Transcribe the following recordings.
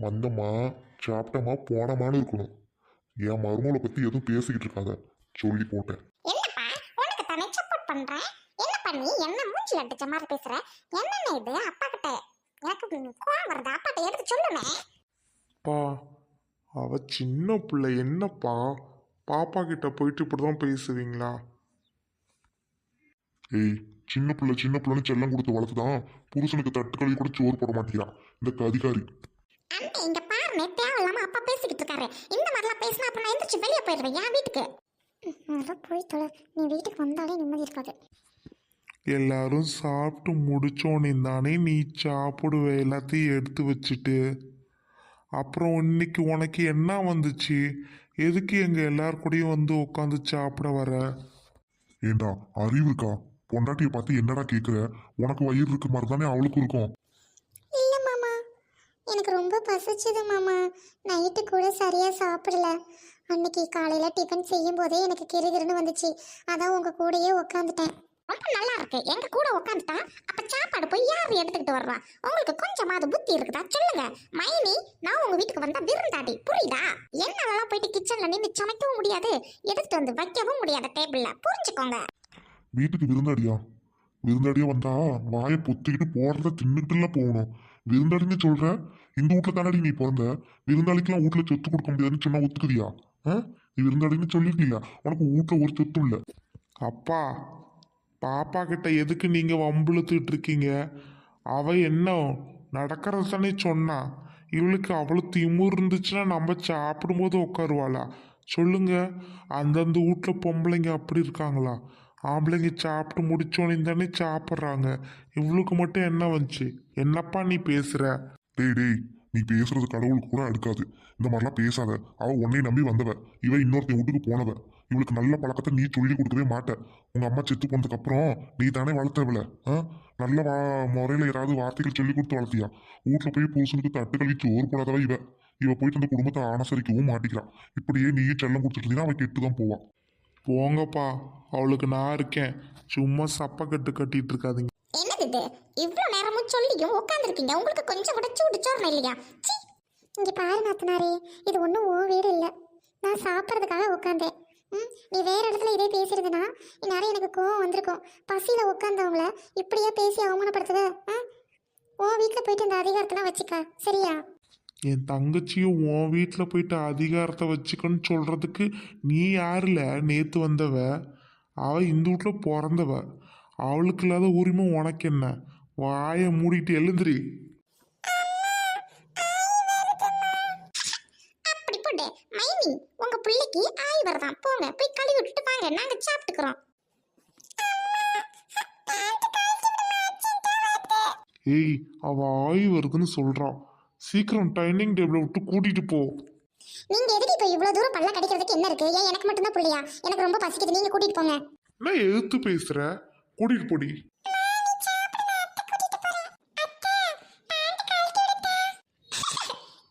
வந்தோமா சாப்பிட்டோமா போனோமான்னு இருக்கணும். என் மருமகளை பத்தி எதுவும் பேசிக்கிட்டு இருக்காத. சொல்லி போட்டேன். என்னப்பா உனக்கு தானே சப்போர்ட் பண்றேன்? என்ன பண்ணி என்ன மூஞ்சில அடிச்ச மாதிரி பேசுற? என்னென்ன இது? அப்பா கிட்ட எனக்கு கோவம் வருது? அப்பாட்ட எடுத்து சொல்லுமே. பா அவ சின்ன பிள்ளை என்னப்பா? பாப்பா கிட்ட போயிட்டு இப்படிதான் பேசுவீங்களா? ஏய் சின்ன பிள்ளை சின்ன பிள்ளைன்னு செல்லம் கொடுத்து வளர்த்துதான் புருஷனுக்கு தட்டுக்களி கூட சோறு போட மாட்டேங்கிறான். இந்த கதிகாரி. அண்ணே இங்க பாருங்க தேவையில்லாம அப்பா பேசிக்கிட்டு இருக்காரு. இந்த மாதிரிலாம் பேசினா அப்புறம் நான் எந்திரிச்சு வெளியே போயிடுவேன். என் வீட்டுக்கு. போய் தொலை. நீ வீட்டுக்கு வந்தாலே நிம்மதி இருக்காது. எல்லாரும் சாப்பிட்டு முடிச்சோன்னே தானே நீ சாப்பிடுவ எல்லாத்தையும் எடுத்து வச்சுட்டு. அப்புறம் இன்னைக்கு உனக்கு என்ன வந்துச்சு? எதுக்கு எங்க எல்லார் கூடயும் வந்து உட்காந்து சாப்பிட வர? ஏண்டா அறிவு இருக்கா? பொண்டாட்டியை பார்த்து என்னடா கேட்குற உனக்கு வயிறு இருக்க மாதிரி தானே அவளுக்கும் இருக்கும். எனக்கு ரொம்ப பசிச்சுது மாமா. நைட்டு கூட சரியா சாப்பிடல. அன்னைக்கு காலையில டிஃபன் செய்யும் போதே எனக்கு கிறுகிறுன்னு வந்துச்சு. அதான் உங்க கூடயே உட்காந்துட்டேன் ரொம்ப நல்லா இருக்கு. எங்க கூட உட்காந்துட்டா அப்ப சாப்பாடு போய் யார் எடுத்துக்கிட்டு வர்றா உங்களுக்கு கொஞ்சமாவது புத்தி இருக்குதா? சொல்லுங்க. மைனி நான் உங்க வீட்டுக்கு வந்தா விருந்தாடி. புரியுதா? என்னாலலாம் போயிட்டு கிச்சன்ல நின்று சமைக்கவும் முடியாது. எடுத்துட்டு வந்து வைக்கவும் முடியாது டேபிள்ல புரிஞ்சுக்கோங்க. வீட்டுக்கு விருந்தாடியா? விருந்தாடியா வந்தா வாயை பொத்திக்கிட்டு போடுறத தின்னுட்டுல போகணும். விருந்தாடின்னு சொல்ற? இந்த வீட்டுல தானடி நீ பிறந்த? விருந்தாளிக்கெல்லாம் வீட்டுல சொத்து கொடுக்க முடியாதுன்னு சொன்னா ஒத்துக்குதியா? ஆ? நீ விருந்தாளின்னு சொல்லிருக்கீங்க உனக்கு வீட்டுல ஒரு சொத்தும் இல்ல. அப்பா பாப்பா கிட்ட எதுக்கு நீங்க வம்பிழுத்துட்டு இருக்கீங்க? அவ என்ன நடக்கிறது தானே சொன்னா. இவளுக்கு அவ்வளோ திமுர் இருந்துச்சுன்னா நம்ம சாப்பிடும்போது உட்காருவாளா? சொல்லுங்க. அந்தந்த வீட்டில் பொம்பளைங்க அப்படி இருக்காங்களா? ஆம்பளைங்க சாப்பிட்டு முடிச்சோன்னே தானே சாப்பிட்றாங்க. இவளுக்கு மட்டும் என்ன வந்துச்சு? என்னப்பா நீ பேசுற? டேய் டேய் நீ பேசுறது கடவுளுக்கு கூட அடுக்காது. இந்த மாதிரிலாம் பேசாத. அவ உன்னை நம்பி வந்தவ. இவ இன்னொருத்தன் வீட்டுக்கு போனவ. இவளுக்கு நல்ல பழக்கத்தை நீ சொல்லி கொடுக்கவே மாட்ட. உங்க அம்மா செத்து போனதுக்கு அப்புறம் நீ தானே வளர்த்தவள ஆ? நல்ல வா முறையில யாராவது வார்த்தைகள் சொல்லி கொடுத்து வளர்த்தியா? வீட்டுல போய் புருஷனுக்கு தட்டு கழிச்சு சோறு போடாதவ இவ. இவ போயிட்டு அந்த குடும்பத்தை அனுசரிக்கவும் மாட்டிக்கிறான் இப்படியே நீயே செல்லம் கொடுத்துட்டு இருந்தீங்கன்னா அவன் கெட்டு தான் போவான் போங்கப்பா. அவளுக்கு நான் இருக்கேன். சும்மா சப்பக்கட்டு கட்டிட்டு இருக்காதீங்க. என்னது இது? இவ்வளோ நேரமும் சொல்லியும் உட்காந்துருக்கீங்க உங்களுக்கு கொஞ்சம் கூட சூடு சோரணம் இல்லையா? சி இங்கே பாரு நாத்தனாரே இது ஒன்றும் ஓ வீடு இல்லை. நான் சாப்பிட்றதுக்காக உட்காந்தேன் ம் நீ வேற இடத்துல இதே பேசியிருந்தனா நிறைய எனக்கு கோவம் வந்திருக்கும். பசியில் உட்காந்தவங்கள இப்படியே பேசி அவமானப்படுத்துத? ஆ? ஓ வீட்டில் போயிட்டு இந்த அதிகாரத்தெல்லாம் வச்சுக்க. சரியா? என் தங்கச்சியும் உன் வீட்டில் போயிட்டு அதிகாரத்தை வச்சுக்கன்னு சொல்கிறதுக்கு நீ யாருல நேற்று வந்தவ. அவ இந்த வீட்டில் பிறந்தவ. அவளுக்கு இல்லாத உரிமை உனக்கு என்ன? வாயை மூடிட்டு எழுந்திரி. மைனி உங்க பிள்ளைக்கு ஆய் வரதான். போங்க போய் கழுவி விட்டுட்டு வாங்க. நாங்க சாப்பிட்டுக்கிறோம். ஏய் அவ ஆய் வருதுன்னு சொல்றான் சீக்கிரம் டைனிங் டேபிளை விட்டு கூட்டிட்டு போ. நீங்க எதுக்கு இப்போ இவ்வளவு தூரம் பல்ல கடிக்கிறதுக்கு என்ன இருக்கு? ஏன் எனக்கு மட்டும் தான் பிள்ளையா? எனக்கு ரொம்ப பசிக்குது. நீங்க கூட்டிட்டு போங்க. நான் எதிர்த்து பேசுற? கூட்டிட்டு போடி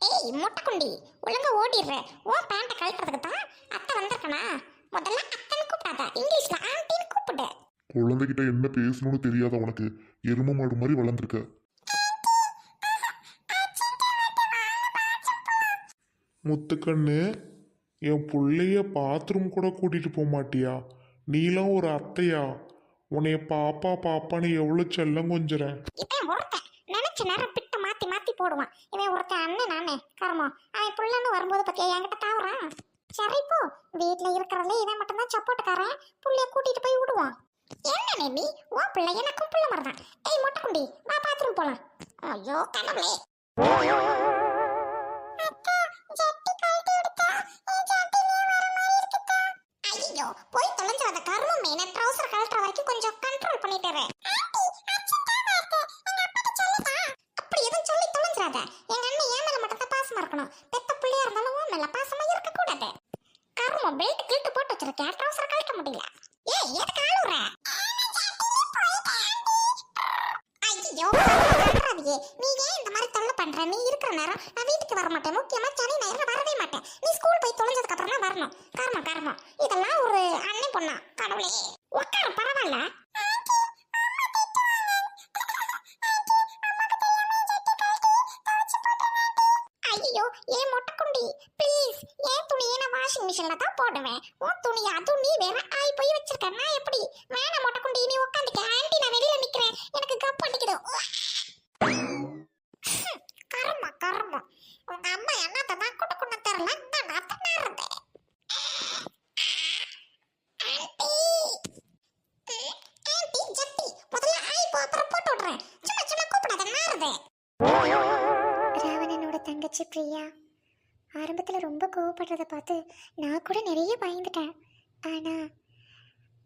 ஏய் முட்டை குண்டி ஒழுங்கா ஓடிடுற. ஓ பேண்ட்டை கழட்டுறதுக்கு தான் அத்தை வந்திருக்கனா? முதல்ல அத்தைன்னு கூப்பிடாத. இங்கிலீஷ்ல ஆண்டின்னு கூப்பிடு. குழந்தைகிட்ட என்ன பேசணும்னு தெரியாத உனக்கு எரும மாடு மாதிரி வளர்ந்துருக்க. முத்துக்கண்ணு என் புள்ளைய பாத்ரூம் கூட கூட்டிட்டு போக மாட்டியா நீலாம் ஒரு அத்தையா? உன்னைய பாப்பா பாப்பான்னு எவ்வளோ செல்லம் கொஞ்சுறேன் இவன் ஒருத்தன் நினைச்ச நேரம் பிட்ட மாத்தி மாத்தி போடுவான். இவன் ஒருத்தன் அண்ணன் நானே கர்மம் அவன் புள்ளன்னு வரும்போது பத்தியா என்கிட்ட தாவறான் சரி போ. வீட்ல இருக்கிறதுல இவன் மட்டும்தான் சப்போட்டுக்காரன் புள்ளைய கூட்டிட்டு போய் விடுவான் என்ன நேமி? ஓ பிள்ளை எனக்கும் புள்ள மாதிரிதான். ஏய் மொட்டை குண்டி வா பாத்ரூம் போலாம். ஐயோ கடவுளே ஐயோ போய் வந்த கருமம் என்ன ட்ரௌசர் கழட்டுற வரைக்கும் கொஞ்சம் அப்படி எதுவும் சொல்லி தொலைஞ்சிடாத. எங்க அண்ணன் ஏன் மேல மட்டும் தான் பாசமா இருக்கணும். பெத்த பிள்ளையா இருந்தாலும் உன் மேல பாசமா இருக்க கூடாது கருமம் பெல்ட் கில்ட்டு போட்டு வச்சிருக்கேன் ட்ரௌசர் கழட்ட முடியல. ஏய் எதுக்கு ஆளுற ஐயோ நீ ஏன் இந்த மாதிரி தொல்லை பண்ற? நீ இருக்கிற நேரம் நான் வீட்டுக்கு வர மாட்டேன். முக்கியமா சனி ஞாயிறு வரவே மாட்டேன். நீ ஸ்கூல் போய் தொலைஞ்சதுக்கு அப்புறம் தான் வரணும். காரணம் காரணம். இதெல்லாம் ஒரு அண்ணன் பொண்ணா. கடவுளே. உட்கார பரவாயில்ல. ஐயோ ஏன் மொட்டைக்குண்டி ப்ளீஸ் ஏன் துணியை நான் வாஷிங் மிஷின்ல தான் போடுவேன். உன் துணி அதுவும் வேற ஆய் போய் வச்சிருக்க. நான் எப்படி? வேணாம் மொட்டைக்குண்டி நீ உட்காந்துக்க. ஆண்டி நான் வெளியில நிக்கிறேன். எனக்கு கப் அடிக்குது. பிரியா? ஆரம்பத்தில் ரொம்ப கோவப்படுறத பார்த்து நான் கூட நிறைய பயந்துட்டேன். ஆனால்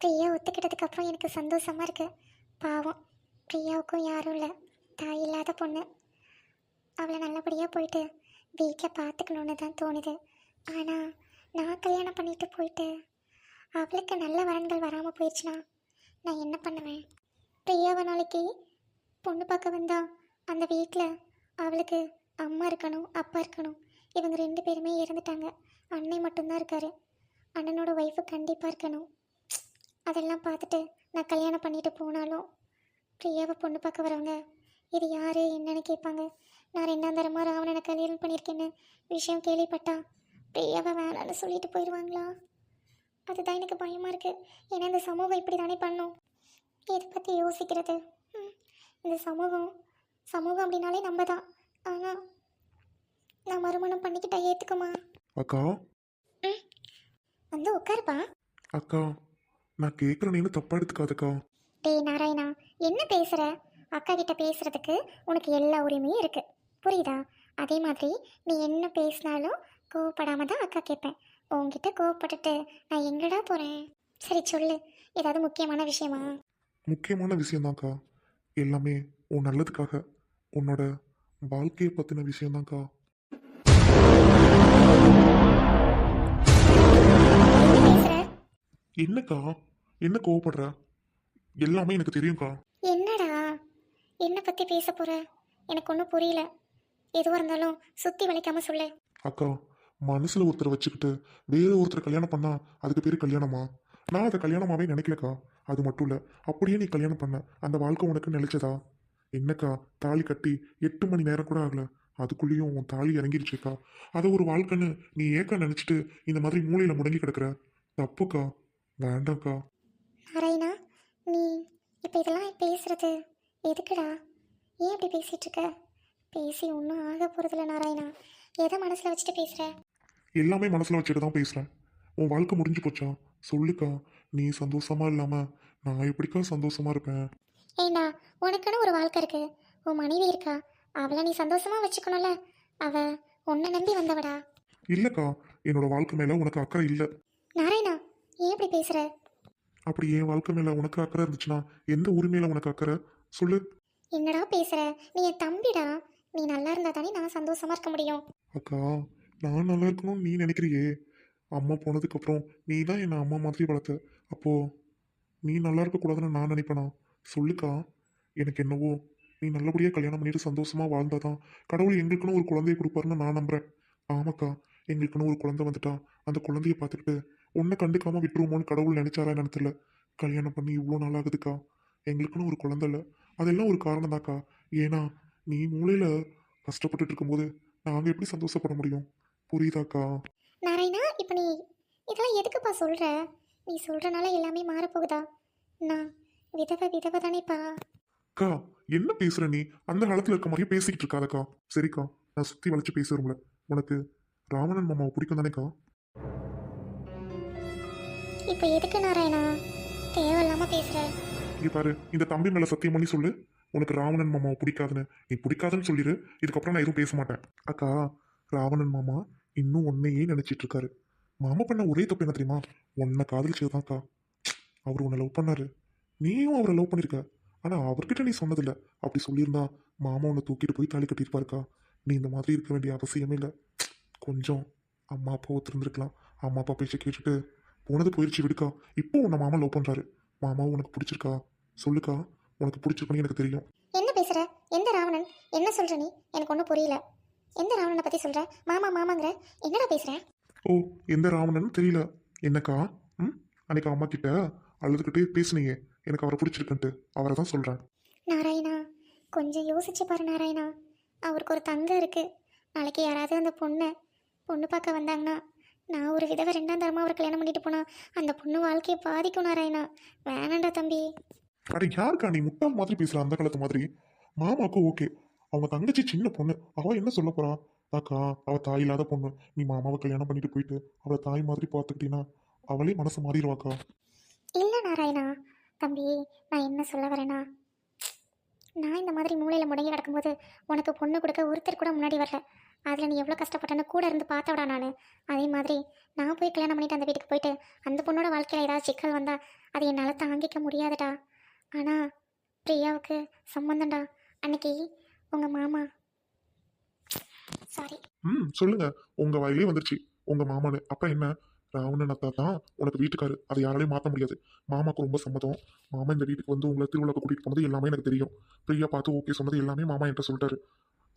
பிரியா ஒத்துக்கிட்டதுக்கப்புறம் எனக்கு சந்தோஷமா இருக்குது பாவம். பிரியாவுக்கும் யாரும் இல்லை. தாய் இல்லாத பொண்ணு. அவளை நல்லபடியாக போயிட்டு வீட்டில் பார்த்துக்கணுன்னு தான் தோணுது. ஆனால் நான் கல்யாணம் பண்ணிட்டு போயிட்டு அவளுக்கு நல்ல வரன்கள் வராமல் போயிடுச்சுன்னா நான் என்ன பண்ணுவேன்? பிரியாவை நாளைக்கு பொண்ணு பார்க்க வந்தா அந்த வீட்டில் அவளுக்கு அம்மா இருக்கணும் அப்பா இருக்கணும். இவங்க ரெண்டு பேருமே இறந்துட்டாங்க. அண்ணன் மட்டும்தான் இருக்காரு. அண்ணனோட ஒய்ஃபு கண்டிப்பாக இருக்கணும். அதெல்லாம் பார்த்துட்டு நான் கல்யாணம் பண்ணிட்டு போனாலும் பிரியாவை பொண்ணு பார்க்க வரவங்க இது யார் என்னன்னு கேட்பாங்க. நான் ரெண்டாம் தரமாக ராவணனை கல்யாணம் பண்ணியிருக்கேன்னு விஷயம் கேள்விப்பட்டா பிரியாவை வேணான்னு சொல்லிட்டு போயிடுவாங்களா? அதுதான் எனக்கு பயமாக இருக்குது ஏன்னா இந்த சமூகம் இப்படி தானே பண்ணும். இதை பற்றி யோசிக்கிறது? ம், இந்த சமூகம் சமூகம் அப்படின்னாலே நம்ம தான். ஆனால் நான் மறுமணம் பண்ணிக்கிட்டா ஏற்றுக்குமா அக்கா. வந்து உட்காருப்பா. அக்கா நான் கேட்குறேன்னு தப்பா எடுத்துக்காதக்கா. டேய் நாராயணா என்ன பேசுற? அக்கா கிட்ட பேசுறதுக்கு உனக்கு எல்லா உரிமையும் இருக்கு. புரியுதா? அதே மாதிரி நீ என்ன பேசினாலும் கோவப்படாம தான் அக்கா கேட்பேன் உன்கிட்ட கோவப்பட்டுட்டு நான் எங்கடா போறேன்? சரி சொல்லு. ஏதாவது முக்கியமான விஷயமா? முக்கியமான விஷயம்தான்க்கா எல்லாமே உன் நல்லதுக்காக. உன்னோட வாழ்க்கையை பற்றின விஷயம்தான்க்கா என்னக்கா? என்ன கோவப்படுற? எல்லாமே எனக்கு தெரியும்க்கா. என்னடா? என்ன பத்தி பேச போற? எனக்கு ஒன்றும் புரியல. எதுவாக இருந்தாலும் சுத்தி வளைக்காம சொல்லு. அக்கா மனசுல ஒருத்தரை வச்சுக்கிட்டு வேற ஒருத்தர் கல்யாணம் பண்ணா அதுக்கு பேரு கல்யாணமா? நான் அதை கல்யாணமாவே நினைக்கலக்கா. அது மட்டும் இல்ல அப்படியே நீ கல்யாணம் பண்ண அந்த வாழ்க்கை உனக்கு நிலைச்சதா? என்னக்கா தாலி கட்டி எட்டு மணி நேரம் கூட ஆகல. அதுக்குள்ளேயும் உன் தாலி இறங்கிருச்சுக்கா. அதை ஒரு வாழ்க்கைன்னு நீ ஏக்கா நினைச்சிட்டு இந்த மாதிரி மூலையில முடங்கி கிடக்குற? தப்புக்கா. வேண்டாம்க்கா நாராயணா நீ இப்போ இதெல்லாம் பேசுறது எதுக்குடா? ஏன் இப்படி பேசிட்டு இருக்க? பேசி ஒன்றும் ஆக போகிறதில்ல நாராயணா. எதை மனசில் வச்சுட்டு பேசுகிற எல்லாமே மனசுல வச்சுட்டு தான் பேசுறேன். உன் வாழ்க்கை முடிஞ்சு போச்சா? சொல்லுக்கா. நீ சந்தோஷமா இல்லாம நான் எப்படிக்கா சந்தோஷமா இருப்பேன்? ஏண்டா உனக்குன்னு ஒரு வாழ்க்கை இருக்கு. உன் மனைவி இருக்கா? அவளை நீ சந்தோஷமா வச்சுக்கணும்ல. அவ உன்னை நம்பி வந்தவடா. இல்லக்கா. என்னோட வாழ்க்கை மேல உனக்கு அக்கறை இல்லை. நாராயணா ஏன் இப்படி பேசுற? அப்படி என் வாழ்க்கை மேல உனக்கு அக்கறை இருந்துச்சுன்னா எந்த உரிமையில உனக்கு அக்கறை? சொல்லு. என்னடா பேசுற? நீ என் தம்பிடா. நீ நல்லா இருந்தா தானே நான் சந்தோஷமா இருக்க முடியும். அக்கா நான் நல்லா இருக்கணும்னு நீ நினைக்கிறியே? அம்மா போனதுக்கு அப்புறம் நீ தான் என்னை அம்மா மாதிரி வளர்த்த. அப்போ நீ நல்லா இருக்கக்கூடாதுன்னு நான் நினைப்பேனா? சொல்லுக்கா. எனக்கு என்னவோ நீ நல்லபடியாக கல்யாணம் பண்ணிட்டு சந்தோஷமா வாழ்ந்தாதான் கடவுள் எங்களுக்குன்னு ஒரு குழந்தைய கொடுப்பாருன்னு நான் நம்புறேன். ஆமாக்கா எங்களுக்குன்னு ஒரு குழந்தை வந்துட்டா. அந்த குழந்தைய பார்த்துக்கிட்டு உன்னை கண்டுக்காம விட்டுருவோமோன்னு கடவுள் நினைச்சாரா தெரியல. கல்யாணம் பண்ணி இவ்வளோ நாள் ஆகுதுக்கா? எங்களுக்குன்னு ஒரு குழந்தை இல்லை. அதெல்லாம் ஒரு காரணம் தாக்கா ஏன்னா நீ மூளையில கஷ்டப்பட்டுட்டு இருக்கும்போது நாங்கள் எப்படி சந்தோஷப்பட முடியும்? புரியுதாக்கா? நாராயணா இப்போ நீ இதெல்லாம் எதுக்குப்பா சொல்ற? நீ சொல்றனால எல்லாமே மாறப்போகுதா? நான் விதவை விதவை தானேப்பா. அக்கா என்ன பேசுற நீ? அந்த காலத்துல இருக்க மாதிரியே பேசிக்கிட்டு இருக்காதக்கா. சரிக்கா நான் சுத்தி வளைச்சு பேசுறோம்ல உனக்கு ராவணன் மாமாவை பிடிக்கும் தானேக்கா இப்போ எதுக்கு நாராயணா? தேவையில்லாம பேசுற. இங்க பாரு இந்த தம்பி மேல சத்தியம் பண்ணி சொல்லு. உனக்கு ராவணன் மாமாவை பிடிக்காதுன்னு. நீ பிடிக்காதுன்னு சொல்லிடு இதுக்கப்புறம் நான் எதுவும் பேச மாட்டேன். அக்கா ராவணன் மாமா இன்னும் உன்னையே நினைச்சிட்டு இருக்காரு. மாமா பண்ண ஒரே தப்பு என்ன தெரியுமா? உன்னை காதலிச்சதுதான்க்கா அவர் உன்னை லவ் பண்ணாரு. நீயும் அவரை லவ் பண்ணிருக்க. ஆனா அவர்கிட்ட நீ சொன்னதில்ல. அப்படி சொல்லியிருந்தா மாமா உன்னை தூக்கிட்டு போய் தாலி கட்டியிருப்பாருக்கா நீ இந்த மாதிரி இருக்க வேண்டிய அவசியமே இல்லை. கொஞ்சம் அம்மா அப்பா ஒத்துருந்துருக்கலாம். அம்மா அப்பா பேச்சை கேட்டுட்டு போனது போயிடுச்சு விடுக்கா? இப்போ உன்னை மாமா லவ் பண்றாரு. மாமா உனக்கு பிடிச்சிருக்கா? சொல்லுக்கா. உனக்கு பிடிச்சிருக்குன்னு எனக்கு தெரியும். என்ன பேசுற? எந்த ராவணன்? என்ன சொல்ற நீ? எனக்கு ஒன்றும் புரியல. எந்த ராவணனை பத்தி சொல்ற? மாமா மாமாங்கிற? என்னடா பேசுற? ஓ எந்த ராவணன் தெரியல. என்னக்கா? ம்? அன்னைக்கு அம்மா கிட்ட அழுதுகிட்டே பேசுனீங்க எனக்கு அவரை பிடிச்சிருக்குன்ட்டு. அவரை தான் சொல்றேன். நாராயணா கொஞ்சம் யோசிச்சு பாரு நாராயணா. அவருக்கு ஒரு தங்கம் இருக்கு. நாளைக்கு யாராவது அந்த பொண்ணை பொண்ணு பார்க்க வந்தாங்கன்னா நான் ஒரு விதவை ரெண்டாம் தரமா அவரை கல்யாணம் பண்ணிட்டு போனா அந்த பொண்ணு வாழ்க்கையை பாதிக்கும் நாராயணா. வேணாண்டா தம்பி. அட யாருக்கா நீ முட்டாள் மாதிரி பேசுற அந்த காலத்து மாதிரி? மாமாவுக்கு ஓகே. அவங்க தங்கச்சி சின்ன பொண்ணு. அவ என்ன சொல்ல போறா? அக்கா அவ தாய் இல்லாத பொண்ணு. நீ மாமாவை கல்யாணம் பண்ணிட்டு போயிட்டு அவளை தாய் மாதிரி பார்த்துக்கிட்டீங்கன்னா அவளே மனசு மாறிடுவாக்கா. இல்லை நாராயணா. தம்பி நான் என்ன சொல்ல வரேனா நான் இந்த மாதிரி மூலையில் முடங்கி கிடக்கும்போது உனக்கு பொண்ணு கொடுக்க ஒருத்தர் கூட முன்னாடி வரல. அதில் நீ எவ்வளோ கஷ்டப்பட்டேன்னு கூட இருந்து பார்த்தோடா நான். அதே மாதிரி நான் போய் கல்யாணம் பண்ணிட்டு அந்த வீட்டுக்கு போயிட்டு அந்த பொண்ணோட வாழ்க்கையில் ஏதாவது சிக்கல் வந்தால் அதை என்னால் தாங்கிக்க முடியாதுடா. ஆனால் பிரியாவுக்கு சம்மந்தம்டா அன்னைக்கு உங்கள் மாமா சாரி ம் சொல்லுங்க. உங்க வயலே வந்துருச்சு. உங்க மாமானு அப்ப என்ன? ராவணன் அத்தா தான் உனக்கு வீட்டுக்காரு. அதை யாராலையும் மாற்ற முடியாது. மாமாக்கு ரொம்ப சம்மதம். மாமா இந்த வீட்டுக்கு வந்து உங்களை திருவிழாக்கு கூட்டிகிட்டு போனது எல்லாமே எனக்கு தெரியும். பிரியா பார்த்து ஓகே சொன்னது எல்லாமே மாமா என்கிட்ட சொல்லிட்டாரு.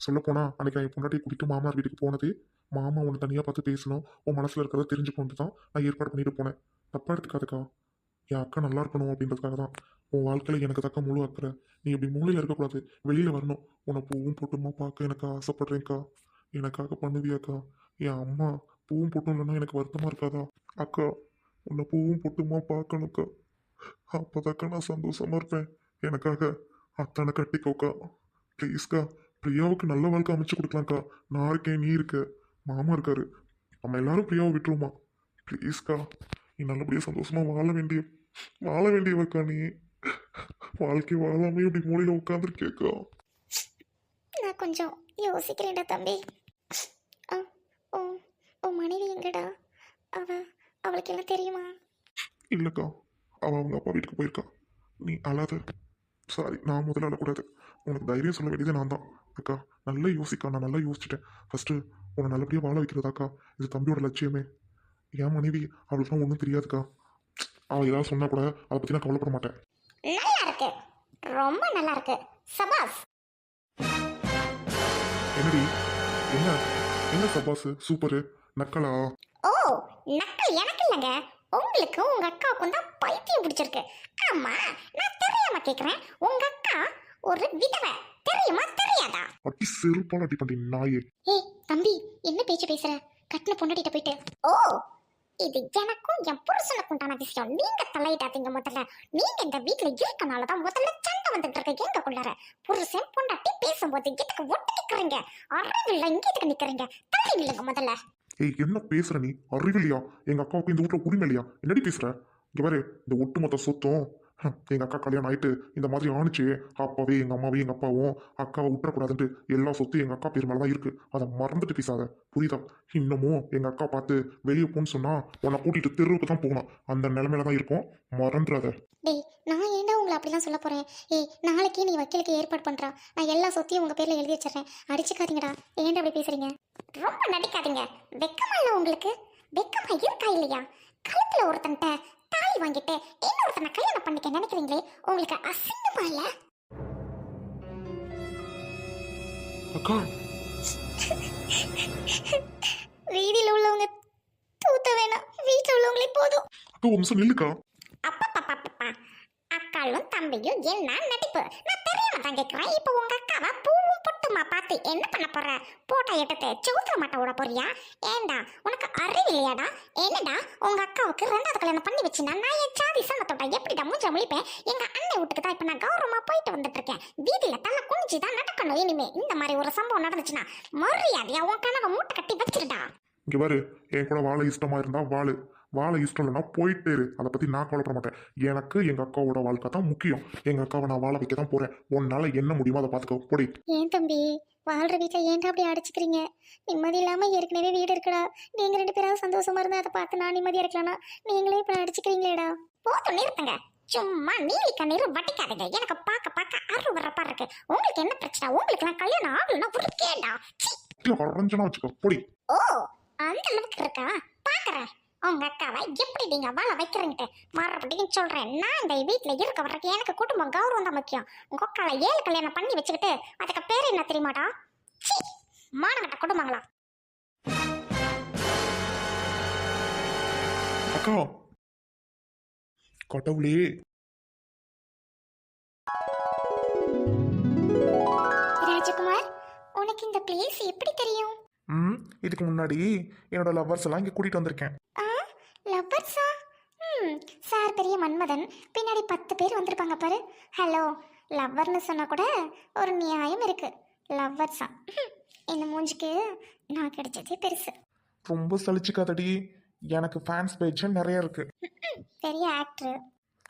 சொல்லப்போனால் அன்றைக்கி அன்னைக்கு என் பொண்டாட்டி கூட்டிட்டு மாமார் வீட்டுக்கு போனது. மாமா உன்னை தனியாக பார்த்து பேசணும். உன் மனசில் இருக்கிறத தெரிஞ்சுக்கொண்டு தான் நான் ஏற்பாடு பண்ணிட்டு போனேன். தப்பா எடுத்துக்காதுக்கா. என் அக்கா நல்லா இருக்கணும் அப்படின்றதுக்காக தான். உன் வாழ்க்கையில் எனக்கு தக்க முழு அக்கறை. நீ இப்படி மூலையில் இருக்கக்கூடாது. வெளியில் வரணும். உன்னை பூவும் போட்டுமா பார்க்க எனக்கு ஆசைப்படுறேன்க்கா. எனக்காக பண்ணுவியாக்கா? என் அம்மா பூவும் பொட்டும் இல்லைன்னா எனக்கு வருத்தமாக இருக்காதா? அக்கா உன்னை பூவும் பொட்டுமா பார்க்கணுக்கா அப்போதாக்கா நான் சந்தோஷமாக இருப்பேன். எனக்காக அத்தனை கட்டிக்கோக்கா. ப்ளீஸ்க்கா பிரியாவுக்கு நல்ல வாழ்க்கை அமைச்சு கொடுக்கலாம்க்கா. நான் இருக்கேன் நீ இருக்க. மாமா இருக்காரு. நம்ம எல்லாரும் பிரியாவை விட்டுருவோமா ப்ளீஸ்க்கா நீ நல்லபடியாக சந்தோஷமா வாழ வேண்டிய வாழ வேண்டியவக்கா நீ. வாழ்க்கை வாழாமே இப்படி மூலையில் உட்காந்துருக்கேக்கா நான் கொஞ்சம் யோசிக்கிறேன்டா தம்பி. ஓ உன் மனைவி எங்கடா? அவ அவளுக்கு எல்லாம் தெரியுமா? இல்லைக்கா. அவள் அவங்க அப்பா வீட்டுக்கு போயிருக்கா. நீ அழாத. சாரி நான் முதல்ல அழக்கூடாது. உனக்கு தைரியம் சொல்ல வேண்டியது நான் தான் அக்கா நல்லா யோசிக்கா நான் நல்லா யோசிச்சிட்டேன். ஃபஸ்ட்டு உன்னை நல்லபடியாக வாழ வைக்கிறதாக்கா இது தம்பியோட லட்சியமே. என் மனைவி அவளுக்குலாம் ஒன்றும் தெரியாதுக்கா. அவள் ஏதாவது சொன்னா கூட அதை பற்றி நான் கவலைப்பட மாட்டேன். நல்லா இருக்கு. ரொம்ப நல்லா இருக்கு. சபாஸ். என்னடி? என்ன? என்ன சபாஸ்? சூப்பரு நக்கலா? ஓ நக்கல் எனக்கு இல்லைங்க. உங்களுக்கும் உங்க அக்காவுக்கும் தான் பைத்தியம் பிடிச்சிருக்கு. ஆமா நான் தெரியாம கேக்குறேன் உங்க அக்கா ஒரு விதவை. தெரியுமா? தெரியாதா? அடி செருப்பால் அடி பண்ணி நாயே. ஏய் தம்பி என்ன பேச்சு பேசுற? கட்டின பொண்டாட்டிட்ட போயிட்டு ஓ இது எனக்கும் என் புருஷனுக்கு உண்டான விஷயம். நீங்க தலையிடாதீங்க முதல்ல. நீங்க இந்த வீட்டுல இருக்கனால தான் முதல்ல சண்டை வந்துட்டு இருக்கு. எங்கக்குள்ளார புருஷன் பொண்டாட்டி பேசும்போது எதுக்கு ஒட்டு நிக்கிறீங்க? அறிவில்ல இங்க எதுக்கு நிக்கிறீங்க? தள்ளி நில்லுங்க முதல்ல. ஏய் என்ன பேசுற நீ? அறிவில்லையா எங்க அக்காவுக்கு இந்த வீட்டுல உரிமை இல்லையா? என்னடி பேசுற? இங்க பாரு இந்த ஒட்டுமொத்த சொத்தும் எங்கள் அக்கா கல்யாணம் ஆயிட்டு இந்த மாதிரி ஆணுச்சு. அப்பாவே எங்கள் அம்மாவே எங்கள் அப்பாவும் அக்காவை விட்டுறக்கூடாதுன்ட்டு எல்லா சொத்தும் எங்கள் அக்கா பேர் மேலதான் இருக்கு. அதை மறந்துட்டு பேசாத. புரியுதா? இன்னமும் எங்கள் அக்கா பார்த்து வெளியே போன்னு சொன்னால் உன்னை கூட்டிகிட்டு தெருவுக்கு தான் போகணும். அந்த நிலமையில தான் இருக்கும். மறந்துடாத. டேய் நான் ஏன்டா உங்களை அப்படிலாம் சொல்ல போகிறேன் ஏய் நாளைக்கே நீ வக்கீலுக்கு ஏற்பாடு பண்ணுறா நான் எல்லா சொத்தையும் உங்கள் பேரில் எழுதி வச்சிடுறேன். அடிச்சுக்காதீங்கடா. ஏன்டா அப்படி பேசுறீங்க? ரொம்ப நடிக்காதீங்க. வெக்கமா இல்லை உங்களுக்கு? வெக்கமா இருக்கா இல்லையா? கழுத்தில் ஒருத்தன்ட்ட தாலி வாங்கிட்டு இன்னொருத்தனை கல்யாணம் பண்ணிக்க நினைக்கிறீங்களே? உங்களுக்கு அசிங்கமா இல்ல? அக்கா. வீதியில் உள்ளவங்க தூத்த வேணாம். வீட்டில் உள்ளவங்களே போதும். நிமிஷம் நில்லுக்கா. அப்பப்பப்பப்பா அக்காளும் தம்பியும் என்ன நடிப்பு? நான் தெரியாம தான் கேட்கிறேன் இப்போ உங்க அக்காவை பூவும் புட்டுமா பார்த்து என்ன பண்ண போற? போட்டா எடுத்து சவுத்திர மாட்ட விட போறியா? ஏண்டா உனக்கு அறிவு இல்லையாடா? என்னடா உங்க அக்காவுக்கு ரெண்டாவது கல்யாணம் பண்ணி வச்சுனா நான் என் சாதி சனத்தோட எப்படிடா மூஞ்ச முழிப்பேன்? எங்க அண்ணன் வீட்டுக்கு தான் இப்போ நான் கௌரவமா போயிட்டு வந்துட்டு இருக்கேன் வீதியில தலை குனிஞ்சு தான் நடக்கணும் இனிமே. இந்த மாதிரி ஒரு சம்பவம் நடந்துச்சுன்னா மரியாதையா உன் கனவை மூட்டை கட்டி வச்சிருடா. இங்க பாரு என் கூட வாழ இஷ்டமா இருந்தா வாழு. வாழ இஷ்டம் இல்லைன்னா போயிட்டே இரு. அதை பத்தி நான் கவலைப்பட மாட்டேன். எனக்கு எங்க அக்காவோட வாழ்க்கை தான் முக்கியம். எங்க அக்காவை நான் வாழ வைக்க தான் போறேன். உன்னால என்ன முடியுமோ அதை பாத்துக்கோ. போடி. ஏன் தம்பி? வாழ்ற வீட்டில் ஏன்டா அப்படி அடிச்சுக்கிறீங்க? நிம்மதி இல்லாமல் ஏற்கனவே வீடு இருக்குடா. நீங்கள் ரெண்டு பேராவது சந்தோஷமா இருந்தா அதை பார்த்து நான் நிம்மதியாக இருக்கலாம்னா நீங்களே இப்படி அடிச்சுக்கிறீங்களேடா. போதும் நிறுத்துங்க. சும்மா நீலி கண்ணீர் வட்டிக்காதீங்க. எனக்கு பார்க்க பார்க்க அரு வரப்பா இருக்கு. உங்களுக்கு என்ன பிரச்சனை? உங்களுக்கு நான் கல்யாணம் ஆகலன்னா ஒரு கேடா வச்சுக்கோ. போடி. ஓ அந்த அளவுக்கு இருக்கா? பார்க்கறேன் உங்க அக்காவை எப்படி நீங்க வாழ வைக்கிறீங்கட்டு மறுபடியும் சொல்றேன். நான் இந்த வீட்டுல இருக்க வர்றதுக்கு எனக்கு குடும்பம் கௌரவம் தான் முக்கியம். உங்க அக்காவை ஏழு கல்யாணம் பண்ணி வச்சுக்கிட்டு அதுக்கு பேர் என்ன தெரியுமாடா? சீ மானகட்ட குடும்பங்களா? அக்கா! கடவுளே! ராஜகுமார் உனக்கு இந்த பிளேஸ் எப்படி தெரியும்? ம் இதுக்கு முன்னாடி என்னோட லவ்வர்ஸ் எல்லாம் இங்கே கூட்டிகிட்டு வந்திருக்கேன். ஆ? லவ்வர்ஸா ம் சார் பெரிய மன்மதன். பின்னாடி பத்து பேர் வந்திருப்பாங்க பாரு. ஹலோ லவ்வர்னு சொன்னா கூட ஒரு நியாயம் இருக்கு. லவ்வர்ஸா இந்த மூஞ்சிக்கு நான் கிடைச்சதே பெருசு. ரொம்ப சலிச்சுக்காதடி. எனக்கு ஃபேன்ஸ் பேஜ் நிறைய இருக்கு. பெரிய ஆக்டர்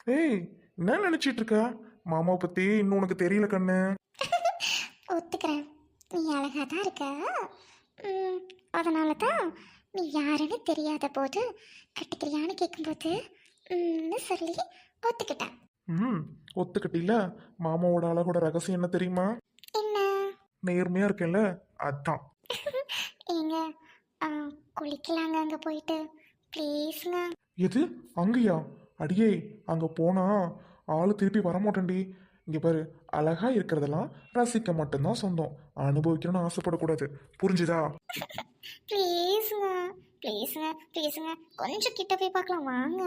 ஏய் என்ன நினைச்சிட்டு இருக்க? மாமாவை பத்தி இன்னும் உனக்கு தெரியல கண்ணு. ஒத்துக்கிறேன். நீ அழகா தான் இருக்க. அதனால தான் நீ யாருன்னு தெரியாத போது கட்டிக்கிறியான்னு கேட்கும்போது சொல்லி ஒத்துக்கிட்டேன். ம் ஒத்துக்கிட்டில மாமாவோட அழகோட ரகசியம் என்ன தெரியுமா? என்ன? நேர்மையா இருக்கேன்ல அதான். ஏங்க குளிக்கலாங்க அங்கே போயிட்டு. ப்ளீஸுங்க. எது? அங்கேயா? அடியே அங்க போனா ஆளு திருப்பி வரமாட்டேன்டி. இங்க பாரு அழகா இருக்கிறதெல்லாம் ரசிக்க மட்டும்தான் சொந்தம். அனுபவிக்கணும்னு ஆசைப்படக்கூடாது. புரிஞ்சுதா? ப்ளீஸுங்க ப்ளீஸுங்க ப்ளீஸுங்க. கொஞ்சம் கிட்ட போய் பார்க்கலாம் வாங்க.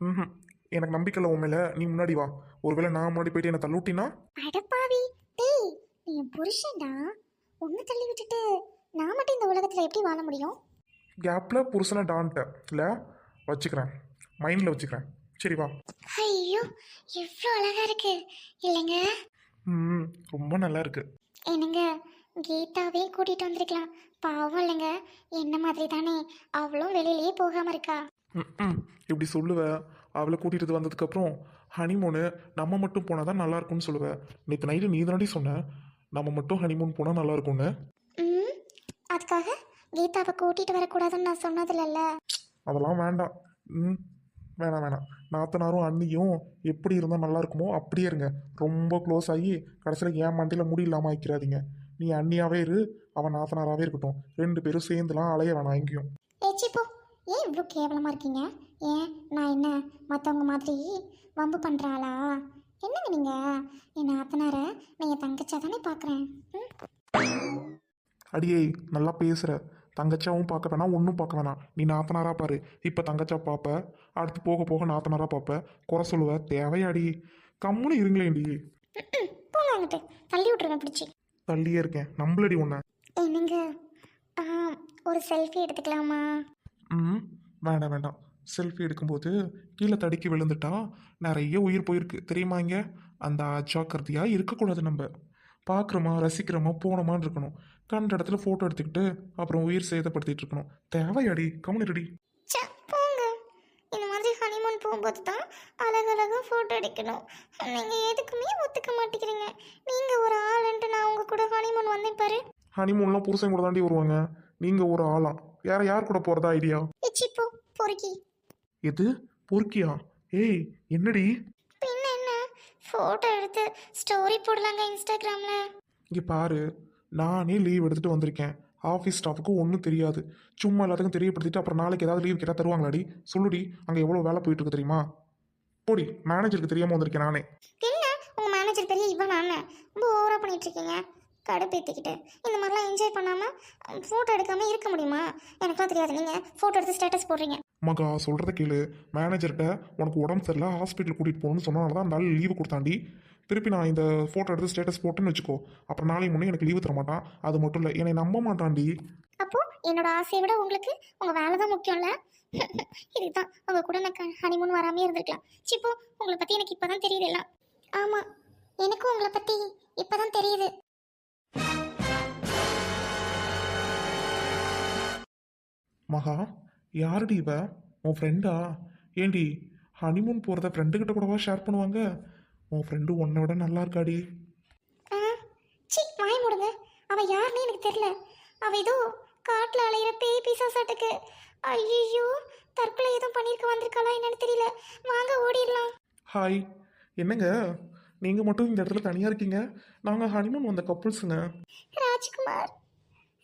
ம் எனக்கு நம்பிக்கை இல்லை உன் மேல. நீ முன்னாடி வா. ஒருவேளை நான் முன்னாடி போயிட்டு என்னை தள்ளுட்டினா அடப்பாவி டேய் நீ என் புருஷன்டா. ஒன்று தள்ளி விட்டுட்டு நான் மட்டும் இந்த உலகத்தில் எப்படி வாழ முடியும்? கேப்பில் புருஷனை டான்ட்ட. இல்லை வச்சுக்கிறேன். மைண்டில் வச்சுக்கிறேன். சரி வா. ஐயோ எவ்வளோ அழகா இருக்கு. இல்லைங்க. ம் ரொம்ப நல்லா இருக்கு. என்னங்க கீதாவே கூட்டிட்டு வந்திருக்கலாம். பாவம் இல்லைங்க என்ன மாதிரி தானே அவளும் வெளியிலேயே போகாம இருக்கா. ம் இப்படி சொல்லுவ. அவளை கூட்டிகிட்டு வந்ததுக்கப்புறம் ஹனிமூனு நம்ம மட்டும் போனால் தான் நல்லா இருக்கும்னு சொல்லுவேன் நேற்று நைட்டு நீ தானடி சொன்ன. நம்ம மட்டும் ஹனிமூன் போனால் நல்லா இருக்கும்னு. ம் அதுக்காக கீதாவை கூட்டிட்டு வரக்கூடாதுன்னு நான் சொன்னதில்லல்ல. அதெல்லாம் வேண்டாம். ம். வேணாம் வேணாம். நாத்தனாரும் அண்ணியும் எப்படி இருந்தால் நல்லா இருக்குமோ அப்படியே இருங்க. ரொம்ப க்ளோஸ் ஆகி கடைசியில் ஏன் மண்டியில் முடி இல்லாமல் ஆக்கிடாதீங்க நீ அண்ணியாவே இரு அவன் நாத்தனாராகவே இருக்கட்டும். ரெண்டு பேரும் சேர்ந்துலாம் அலைய வேணாம் எங்கேயும். ஏச்சி போ. ஏன் இவ்வளோ கேவலமா இருக்கீங்க? ஏன்? நான் என்ன? மற்றவங்க மாதிரி வம்பு பண்ற ஆளா? என்னங்க நீங்க? என் ஆத்தனார நீங்க தங்கச்சா தானே பார்க்குறேன் அடியே நல்லா பேசுகிற தங்கச்சாவும் பார்க்க வேணாம் ஒன்றும் பார்க்க வேணாம். நீ நாத்தனாரா பாரு. இப்போ தங்கச்சா பார்ப்ப. அடுத்து போக போக நாத்தனாரா பார்ப்ப. குறை சொல்லுவ. தேவையாடி. கம்முன்னு இருங்களேன்டி. ம், போங்க அங்கிட்டு தள்ளி விட்டுருங்க பிடிச்சி. தள்ளியே இருக்கேன். நம்மளடி உன்னை. என்னங்க? ஒரு செல்ஃபி எடுத்துக்கலாமா? ம். வேண்டாம் வேண்டாம் செல்ஃபி எடுக்கும்போது கீழே தடுக்கி விழுந்துட்டா நிறைய உயிர் போயிருக்கு. தெரியுமா இங்க? அந்த அஜாக்கிரதையாக இருக்கக்கூடாது நம்ம. பார்க்குறோமா ரசிக்கிறோமா போனோமான்னு இருக்கணும். கண்ட இடத்துல ஃபோட்டோ எடுத்துக்கிட்டு அப்புறம் உயிர் சேதப்படுத்திட்டு இருக்கணும். தேவையாடி ச்சே, போங்க. இந்த மாதிரி ஹனிமூன் போகும்போது தான் அழகழகாக ஃபோட்டோ எடுக்கணும். நீங்கள் எதுக்குமே ஒத்துக்க மாட்டேங்கிறீங்க. நீங்கள் ஒரு ஆளுன்ட்டு நான் உங்கள் கூட ஹனிமூன் வந்தேன் பாரு. ஹனிமூன்லாம் புருஷன் கூட தாண்டி வருவாங்க. நீங்கள் ஒரு ஆளாம் யார யார் கூட போகிறதா ஐடியா இச்சி போ பொறுக்கி. எது? பொறுக்கியா? ஏய் என்னடி? பின்ன என்ன? ஃபோட்டோ எடுத்து ஸ்டோரி போடலாங்க இன்ஸ்டாகிராமில். இங்கே பாரு. நானே லீவ் எடுத்துகிட்டு வந்திருக்கேன். ஆஃபீஸ் ஸ்டாஃபுக்கு ஒன்றும் தெரியாது. சும்மா எல்லாத்துக்கும் தெரியப்படுத்திட்டு அப்புறம் நாளைக்கு ஏதாவது லீவ் கேட்டால் தருவாங்களாடி? சொல்லுடி அங்கே எவ்வளோ வேலை போயிட்டு இருக்கு தெரியுமா? போடி மேனேஜருக்கு தெரியாமல் வந்திருக்கேன் நானே. என்ன? உங்கள் மேனேஜர் பெரிய இவன் நான் ரொம்ப ஓவராக பண்ணிட்டு இருக்கீங்க கடுப்பேற்றிக்கிட்டு இந்த மாதிரிலாம் என்ஜாய் பண்ணாமல் ஃபோட்டோ எடுக்காமல் இருக்க முடியுமா? எனக்குலாம் தெரியாது. நீங்கள் ஃபோட்டோ எடுத்து ஸ்டேட்டஸ் போடுறீங்க. மகா சொல்கிறத கேளு. மேனேஜர்கிட்ட உனக்கு உடம்பு சரியில்லை ஹாஸ்பிட்டல் கூட்டிகிட்டு போகணும்னு சொன்னனால தான் அந்த நாள் லீவு கொடுத்தாண்டி. திருப்பி நான் இந்த ஃபோட்டோ எடுத்து ஸ்டேட்டஸ் போட்டேன்னு வச்சுக்கோ. அப்புறம் நாளைக்கு முன்னே எனக்கு லீவு தர மாட்டான். அது மட்டும் இல்லை என்னை நம்ப மாட்டான்டி. அப்போ என்னோட ஆசையை விட உங்களுக்கு உங்க வேலை தான் முக்கியம்ல? இதுதான். உங்க கூட நான் ஹனிமூன் வராமே இருந்திருக்கலாம். சிப்போ உங்களை பத்தி எனக்கு இப்பதான் தெரியுது எல்லாம். ஆமா எனக்கும் உங்களை பத்தி இப்பதான் தெரியுது. மகா யாருடி இவ? உன் ஃப்ரெண்டா ஏண்டி ஹனிமூன் போகிறத ஃப்ரெண்டுக்கிட்ட கூடவா ஷேர் பண்ணுவாங்க? உன் ஃப்ரெண்டு உன்னை விட நல்லா இருக்காடி. சி வாய் மூடுங்க. அவ யாருன்னு எனக்கு தெரியல. அவ ஏதோ காட்டுல அலையிற பேய் பிசாசாட்டுக்கு. ஐயோ தற்கொலை எதுவும் பண்ணியிருக்க வந்திருக்காளா என்னன்னு தெரியல. வாங்க ஓடிடலாம். ஹாய் என்னங்க? நீங்கள் மட்டும் இந்த இடத்துல தனியாக இருக்கீங்க? நாங்கள் ஹனிமூன் வந்த கப்புள்ஸுங்க ராஜ்குமார்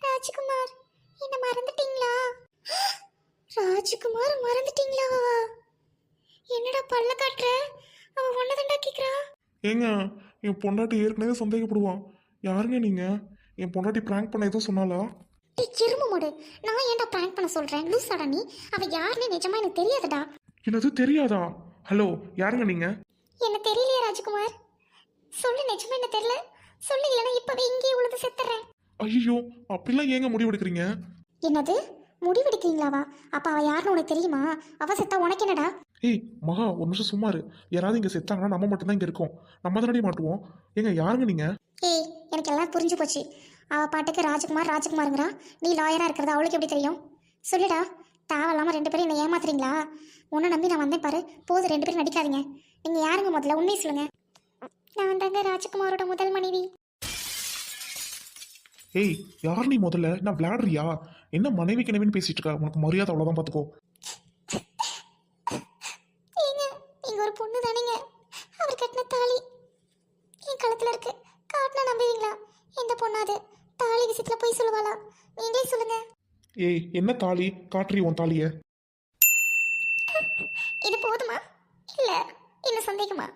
ராஜ்குமார் என்ன மறந்துட்டீங்களா? ராஜ்குமார் மறந்துட்டீங்களா? என்னடா பல்ல காட்டுற? அவ ஒன்னதண்டா கேக்குறா. ஏங்க என் பொண்டாட்டி ஏற்கனவே சந்தேகப்படுவான். யாருங்க நீங்கள் என் பொண்டாட்டி ப்ராங்க் பண்ண எதுவும் சொன்னாலா டே எறும்பு மாடு. நான் ஏன்டா பிராங்க் பண்ண சொல்றேன்? லூசாடா நீ. அவ யாருன்னு நிஜமா எனக்கு தெரியாதுடா. என்னது தெரியாதா? ஹலோ யாருங்க நீங்கள் என்ன தெரியலையே ராஜ்குமார்? சொல்லு நிஜமா என்ன தெரியல? சொல்லு இல்லைன்னா இப்பவே இங்கேயே உழுது செத்துறேன். ஐயோ அப்படிலாம் ஏங்க முடிவெடுக்கிறீங்க? என்னது? முடிவெடுக்கிறீங்களாவா? அப்ப அவ யாருன்னு உனக்கு தெரியுமா? அவ செத்தா உனக்கு என்னடா? ஏய் மகா ஒரு நிமிஷம் சும்மா இரு. யாராவது இங்கே செத்தாங்கன்னா நம்ம மட்டும்தான் இங்கே இருக்கோம். நம்ம தானடி மாட்டுவோம். ஏங்க யாருங்க நீங்கள் ஏய் எனக்கு எல்லாம் புரிஞ்சு போச்சு. அவ பாட்டுக்கு ராஜகுமார் ராஜகுமாருங்கிறா. நீ லாயரா இருக்கிறது அவளுக்கு எப்படி தெரியும்? சொல்லுடா. தேவையில்லாம ரெண்டு பேரும் என்னை ஏமாத்துறீங்களா? உன்னை நம்பி நான் வந்தேன் பாரு. போதும் ரெண்டு பேரும் நடிக்காதீங்க. நீங்க யாருங்க முதல்ல? உண்மையை சொல்லுங்க. நான் தாங்க ராஜகுமாரோட முதல் மனைவி. ஏய் யார் நீ முதல்ல? என்ன விளையாடுறியா? என்ன மனைவி கிணவின்னு பேசிட்டு இருக்கா உனக்கு மரியாதை அவ்வளோதான் பார்த்துக்கோ நீங்க ஒரு பொண்ணு தானேங்க. அவர் கட்டின தாலி என் கழுத்துல இருக்கு. காட்டினா நம்புவீங்களா? எந்த பொண்ணு அது? தாலி விஷயத்துல போய் சொல்லுவாளா? நீங்களே சொல்லுங்க. ஏய் என்ன தாலி? காட்டுறி உன் தாலியை. இது போதுமா? இல்ல இன்னும் சந்தேகமா?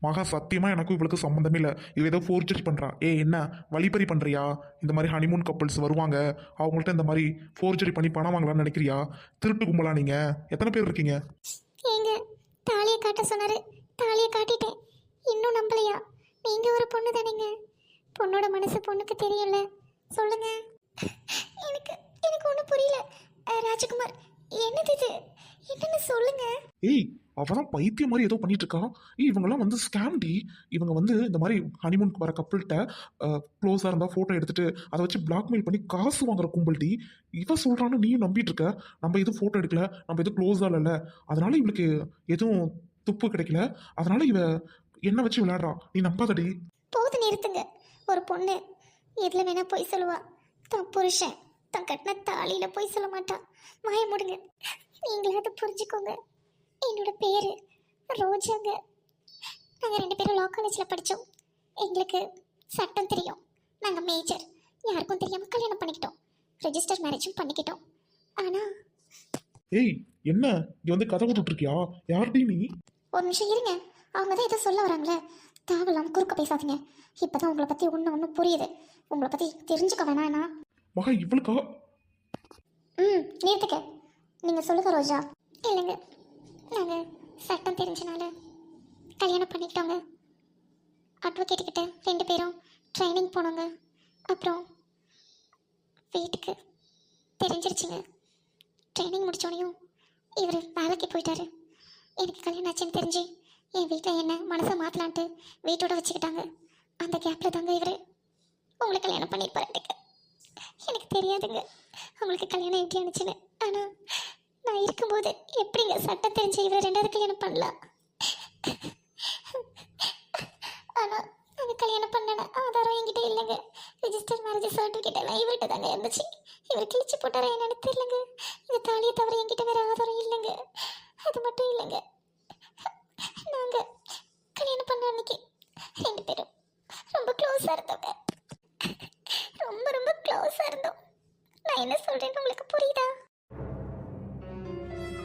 மகா சத்தியமாக எனக்கும் இவளுக்கு சம்மந்தமே இல்லை. இவ ஏதோ ஃபோர்ஜரி பண்ணுறா ஏ என்ன? வழிப்பறி பண்ணுறியா இந்த மாதிரி ஹனிமூன் கப்பல்ஸ் வருவாங்க. அவங்கள்ட்ட இந்த மாதிரி ஃபோர்ஜரி பண்ணி பணம் வாங்கலாம்னு நினைக்கிறியா? திருட்டு கும்பலா நீங்க? எத்தனை பேர் இருக்கீங்க? ஏங்க தாலியை காட்ட சொன்னாரு. தாலியை காட்டிட்டேன். இன்னும் நம்பலையா? நீங்க ஒரு பொண்ணு தானேங்க. பொண்ணோட மனசு பொண்ணுக்கு தெரியல சொல்லுங்க. எனக்கு எனக்கு ஒன்றும் புரியல. ராஜகுமார் என்னது இது? என்னன்னு சொல்லுங்க? ஏய் அவதான் பைத்தியம் மாதிரி ஏதோ பண்ணிட்டு இருக்கா ஏய் இவங்கெல்லாம் வந்து ஸ்கேம் டி. இவங்க வந்து இந்த மாதிரி ஹனிமூனுக்கு வர கப்பிள்கிட்ட க்ளோஸாக இருந்தால் ஃபோட்டோ எடுத்துட்டு அதை வச்சு பிளாக்மெயில் பண்ணி காசு வாங்குற கும்பல் டி. இவ சொல்றான்னு நீயும் நம்பிட்டு இருக்க. நம்ம எதுவும் ஃபோட்டோ எடுக்கல. நம்ம எதுவும் க்ளோஸாக இல்லைல்ல. அதனால இவளுக்கு எதுவும் துப்பு கிடைக்கல. அதனால இவ என்ன வச்சு விளையாடுறா. நீ நம்பாதடி போது நிறுத்துங்க. ஒரு பொண்ணு எதில் வேணா போய் சொல்லுவா. தன் புருஷன் தன் கட்டின தாலியில போய் சொல்ல மாட்டா. வாய மூடுங்க. நீங்களாவது புரிஞ்சுக்கோங்க. என்னோட பேரு ரோஜாங்க. நாங்கள் ரெண்டு பேரும் லா காலேஜில் படித்தோம் எங்களுக்கு சட்டம் தெரியும். நாங்கள் மேஜர் யாருக்கும் தெரியாமல் கல்யாணம் பண்ணிக்கிட்டோம். ரெஜிஸ்டர் மேரேஜும் பண்ணிக்கிட்டோம். ஆனால் ஏய் என்ன? இங்க வந்து கதை விட்டுட்டு இருக்கியா யார்டி நீ? ஒரு நிமிஷம் இருங்க. அவங்க தான் ஏதோ சொல்ல வராங்களே. தேவையில்லாம குறுக்க பேசாதீங்க. இப்பதான் உங்களை பத்தி ஒன்று ஒன்று புரியுது. உங்களை பத்தி தெரிஞ்சுக்க வேணாண்ணா மகா இவளுக்கா? ம் நிறுத்துக்க. நீங்கள் சொல்லுங்க ரோஜா. இல்லைங்க. நாங்கள் சட்டம் தெரிஞ்சனால கல்யாணம் பண்ணிக்கிட்டோங்க. அட்வொகேட்டுக்கிட்ட ரெண்டு பேரும் ட்ரைனிங் போனோங்க. அப்புறம் வீட்டுக்கு தெரிஞ்சிருச்சுங்க. ட்ரைனிங் முடித்தோடனையும் இவர் வேலைக்கு போயிட்டாரு. எனக்கு கல்யாணம் ஆச்சுன்னு தெரிஞ்சு என் வீட்டில் என்ன மனசை மாற்றலான்ட்டு வீட்டோட வச்சுக்கிட்டாங்க. அந்த கேப்பில் தாங்க இவர். உங்களை கல்யாணம் பண்ணியிருப்பாரு எனக்கு தெரியாதுங்க. உங்களுக்கு கல்யாணம் எப்படி ஆனிச்சுன்னு. ஆனால் நான் இருக்கும்போது எப்படிங்க சட்டம் தெரிஞ்ச இவரை ரெண்டாவது கல்யாணம் பண்ணலாம்? ஆனால் அது கல்யாணம் பண்ணன ஆதாரம் என்கிட்ட இல்லைங்க. ரிஜிஸ்டர் மேரேஜ் சர்டிஃபிகேட் எல்லாம் இவர்கிட்ட தாங்க இருந்துச்சு. இவர் கிழிச்சு போட்டாரா என்னன்னு தெரியலங்க. இந்த தாலியை தவிர என்கிட்ட வேற ஆதாரம் இல்லைங்க. அது மட்டும் இல்லைங்க. நான்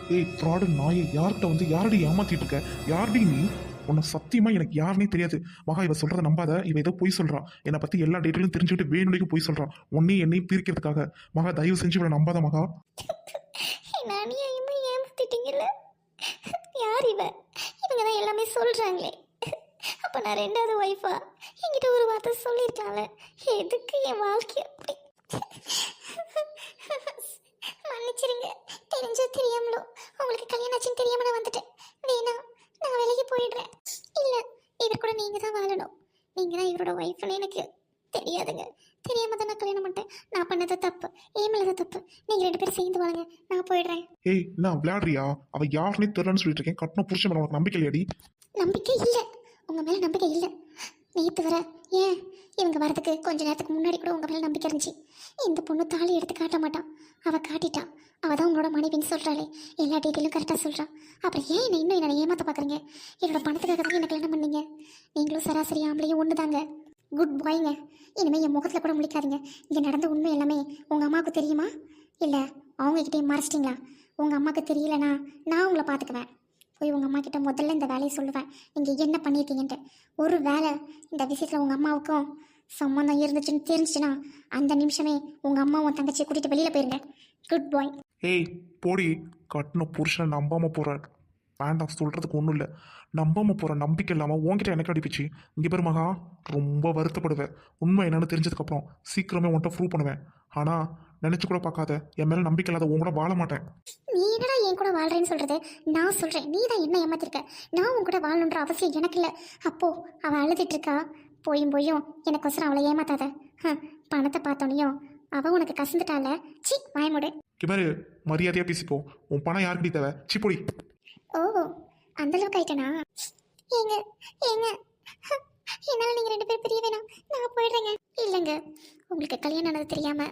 ஏய் ஃப்ராடு நாயை யார்கிட்ட வந்து யாரடி ஏமாத்திட்டு இருக்க? யார்டி நீ? உன்னை சத்தியமா எனக்கு யாருனே தெரியாது. மகா இவ சொல்றத நம்பாத? இவ ஏதோ பொய் சொல்றான் என்னை பத்தி எல்லா டீட்டெயிலும் தெரிஞ்சுக்கிட்டு வேணுடைக்கு பொய் சொல்றான் உன்னையும் என்னையும் பிரிக்கிறதுக்காக. மகா தயவு செஞ்சு இவளை நம்பாத மகா. ஏமாத்திட்டீங்கல்ல? யார் இவ? இவங்க தான் எல்லாமே சொல்றாங்களே. அப்ப நான் ரெண்டாவது ஒய்ஃபா என்கிட்ட ஒரு வார்த்தை சொல்லியிருக்காங்களே எதுக்கு என் வாழ்க்கை அப்படி? மன்னிச்சிருங்க. தெரிஞ்சோ தெரியாமலோ? உங்களுக்கு கல்யாணம் ஆச்சுன்னு தெரியாம நான் வந்துட்டேன். வேணாம் நான் விலகி போயிடுறேன். இல்ல இவர் கூட நீங்க தான் வாழணும். நீங்க தான் இவரோட ஒய்ஃப்னு எனக்கு தெரியாதுங்க. தெரியாம தான் நான் கல்யாணம் பண்ணிட்டேன். நான் பண்ணது தப்பு. ஏன் மேலே தான் தப்பு? நீங்க ரெண்டு பேரும் சேர்ந்து வாழுங்க. நான் போயிடுறேன். ஏய் நான் விளையாடுறியா? அவ யாருனே தெரியலன்னு சொல்லிட்டு இருக்கேன். கட்டின புருஷன் உனக்கு நம்பிக்கை இல்லையாடி? நம்பிக்கை இல்லை. உங்க மேல நம்பிக்கை இல்லை. நேற்று வர ஏன்? இவங்க வரதுக்கு கொஞ்ச நேரத்துக்கு முன்னாடி கூட உங்கள் மேலே நம்பிக்கை இருந்துச்சு. இந்த பொண்ணு தாலி எடுத்து காட்ட மாட்டான். அவள் காட்டிட்டான் அவள் தான் உங்களோட மனைவின்னு சொல்கிறாளே எல்லா டீட்டெயிலும் கரெக்டாக சொல்கிறான் அப்புறம் ஏன் என்னை இன்னும் என்னை ஏமாற்ற பார்க்குறீங்க என்னோட பணத்துக்காக தான் என்ன கல்யாணம் பண்ணீங்க? நீங்களும் சராசரி ஆம்பளையும் ஒன்று தாங்க குட் பாய்ங்க இனிமேல் என் முகத்தில் கூட முழிக்காதீங்க. இங்கே நடந்த உண்மை எல்லாமே உங்கள் அம்மாவுக்கு தெரியுமா? இல்லை அவங்கக்கிட்டே மறைச்சிட்டிங்களா? உங்கள் அம்மாவுக்கு தெரியலனா நான் உங்களை பார்த்துக்குவேன் போய் உங்கள் அம்மா கிட்ட முதல்ல இந்த வேலையை சொல்லுவேன். நீங்கள் என்ன பண்ணியிருக்கீங்கன்ட்டு ஒரு வேலை இந்த விஷயத்தில் உங்கள் அம்மாவுக்கும் சம்மந்தம் இருந்துச்சுன்னு தெரிஞ்சுன்னா அந்த நிமிஷமே உங்கள் அம்மா உன் தங்கச்சியை கூட்டிகிட்டு வெளியில் போயிருங்க. குட் பாய் ஏய் போடி. கட்டின புருஷனை நம்பாமல் போற வேண்டாம் சொல்கிறதுக்கு ஒன்றும் இல்லை. நம்பாம போகிற நம்பிக்கை இல்லாமல் உன்கிட்ட எனக்கு அடிப்பிச்சு. இங்கே பேர் மகா ரொம்ப வருத்தப்படுவேன். உண்மை என்னன்னு தெரிஞ்சதுக்கப்புறம் சீக்கிரமே உன்கிட்ட ப்ரூவ் பண்ணுவேன். ஆனால் நினச்சி கூட பார்க்காத. என் மேலே நம்பிக்கை இல்லாத உன் கூட வாழ மாட்டேன். நீ என்னடா என் கூட வாழ்றேன்னு சொல்றது? நான் சொல்றேன். நீ தான் என்ன ஏமாத்திருக்க? நான் உன் கூட வாழணுன்ற அவசியம் எனக்கு இல்லை. அப்போ அவ அழுதுட்டு இருக்கா? போயும் போயும் எனக்கொசரம் அவளை ஏமாத்தாத. பணத்தை பார்த்தோனையும் அவ உனக்கு கசந்துட்டால? சி வாயமுடு பாரு மரியாதையாக பேசிக்கோ. உன் பணம் யாருக்கிட்ட தேவை? சிப்பொடி ஓ அந்த அளவுக்கு ஆயிட்டனா? ஏங்க ஏங்க. ஹம், என்னால நீங்க ரெண்டு பேரும் பிரிய வேணாம். நான் போயிடுறேங்க. இல்லைங்க உங்களுக்கு கல்யாணம் ஆனது தெரியாம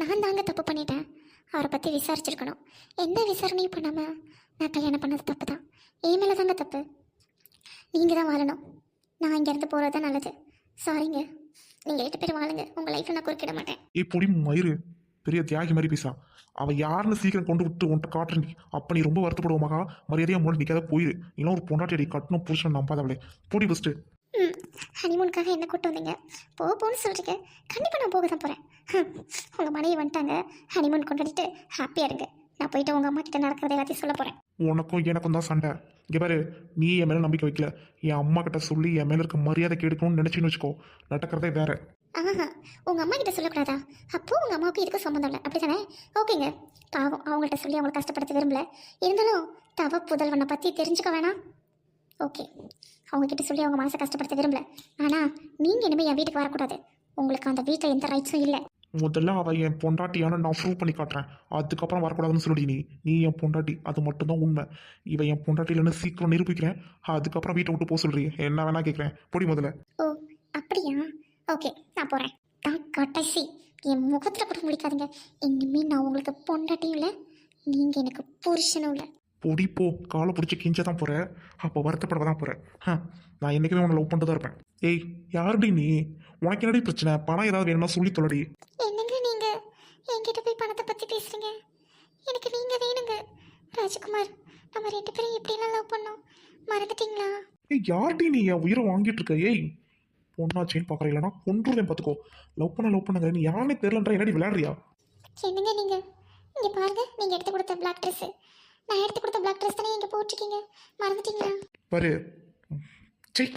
நான் தாங்க தப்பு பண்ணிட்டேன். அவரை பத்தி விசாரிச்சிருக்கணும். எந்த விசாரணையும் பண்ணாம நான் கல்யாணம் பண்ணது தப்பு தான் என் மேலே தாங்க தப்பு. நீங்க தான் வாழணும். நான் இங்கேருந்து போகிறது போறது தான் நல்லது. சாரிங்க நீங்க எட்டு பேர் வாழுங்க. உங்க லைஃப்ல நான் குறுக்கிட மாட்டேன். இப்படி மயிறு. பெரிய தியாகி மாதிரி பேசா அவள் யாருன்னு சீக்கிரம் கொண்டு விட்டு உன்ட்ட காட்டுறேன் நீ. அப்ப நீ ரொம்ப வருத்தப்படுவ மகா. மரியாதையா மூலம் நிக்காத போயிரு. இன்னும் ஒரு பொண்டாட்டி அடி கட்டணும் புருஷன் நம்பாதவளே. பொடி ஃபஸ்ட்டு ம். ஹனிமூனுக்காக என்ன கூட்டு வந்தீங்க? போ போன்னு சொல்றீங்க. கண்டிப்பாக நான் போக தான் போகிறேன் உங்கள் மனைவி வந்துட்டாங்க. ஹனிமூன் கொண்டாடிட்டு ஹாப்பியாக இருங்க. நான் போயிட்டு உங்கள் அம்மா கிட்ட நடக்கிறத எல்லாத்தையும் சொல்ல போகிறேன் உனக்கும் எனக்கும் தான் சண்டை. இங்கே பாரு நீ என் மேலே நம்பிக்கை வைக்கல. என் அம்மா கிட்ட சொல்லி என் மேலே இருக்க மரியாதை கெடுக்கணும்னு நினச்சின்னு வச்சுக்கோ. நடக்கிறதே வேற. ஆஹா உங்கள் அம்மா கிட்ட சொல்லக்கூடாதா? அப்போ உங்கள் அம்மாவுக்கு இதுக்கு சம்மந்தம் இல்லை. அப்படி தானே ஓகேங்க. பாவம் அவங்கள்ட்ட சொல்லி அவங்களை கஷ்டப்படுத்த விரும்பல. இருந்தாலும் தவ புதல்வனை பற்றி தெரிஞ்சுக்க வேணாம். ஓகே. அவங்க கிட்ட சொல்லி அவங்க மனசை கஷ்டப்படுத்த விரும்பல. ஆனால் நீங்கள் இனிமேல் என் வீட்டுக்கு வரக்கூடாது. உங்களுக்கு அந்த வீட்டில் எந்த ரைட்ஸும் இல்லை. முதல்ல அவள் என் பொண்டாட்டியான நான் ப்ரூவ் பண்ணி காட்டுறேன். அதுக்கப்புறம் வரக்கூடாதுன்னு சொல்லி நீ. நீ என் பொண்டாட்டி. அது மட்டும்தான் உண்மை. இவன் என் பொண்டாட்டி சீக்கிரம் நிரூபிக்கிறேன். அதுக்கப்புறம் வீட்டை விட்டு போக சொல்றீ. என்ன வேணா கேட்குறேன் பொடி முதல்ல. ஓ அப்படியா? ஓகே நான் போகிறேன் தான் கடைசி. என் முகத்தில் கூட முடிக்காதுங்க. இனிமேல் நான் உங்களுக்கு பொண்டாட்டியும் இல்லை நீங்கள் எனக்கு புருஷனும் இல்லை. பொடி போ காலை பிடிச்சி கிஞ்ச தான் போற. அப்போ வருத்தப்பட தான் போற. ஹ, நான் என்னைக்குமே உன்னை லவ் பண்ணிட்டு தான் இருப்பேன். ஏய் யாருடி நீ? உனக்கு என்னடி பிரச்சனை? பணம் ஏதாவது வேணும்னா சொல்லி தொலைடி. என்னங்க நீங்கள் என்கிட்ட போய் பணத்தை பற்றி பேசுகிறீங்க எனக்கு நீங்கள் வேணுங்க. ராஜ்குமார் நம்ம ரெண்டு பேரும் எப்படிலாம் லவ் பண்ணோம்? மறந்துட்டீங்களா? ஏய் யார்டி நீ? என் உயிரை வாங்கிட்டு இருக்க. ஏய் பொண்ணாச்சேன்னு பார்க்குற இல்லைனா கொன்றுவேன் பார்த்துக்கோ லவ் பண்ண லவ் பண்ணுங்க. நீ யாருனே தெரிலன்ற என்னடி விளையாடுறியா? என்னங்க நீங்கள் இங்கே பாருங்க நீங்கள் எடுத்து கொடுத்த பிளாக் ட்ரெஸ்ஸு நான் எடுத்து கொடுத்த பிளாக் ட்ரெஸ் தானே இங்கே போட்டிருக்கீங்க? மறந்துட்டீங்களா? பாரு. சரி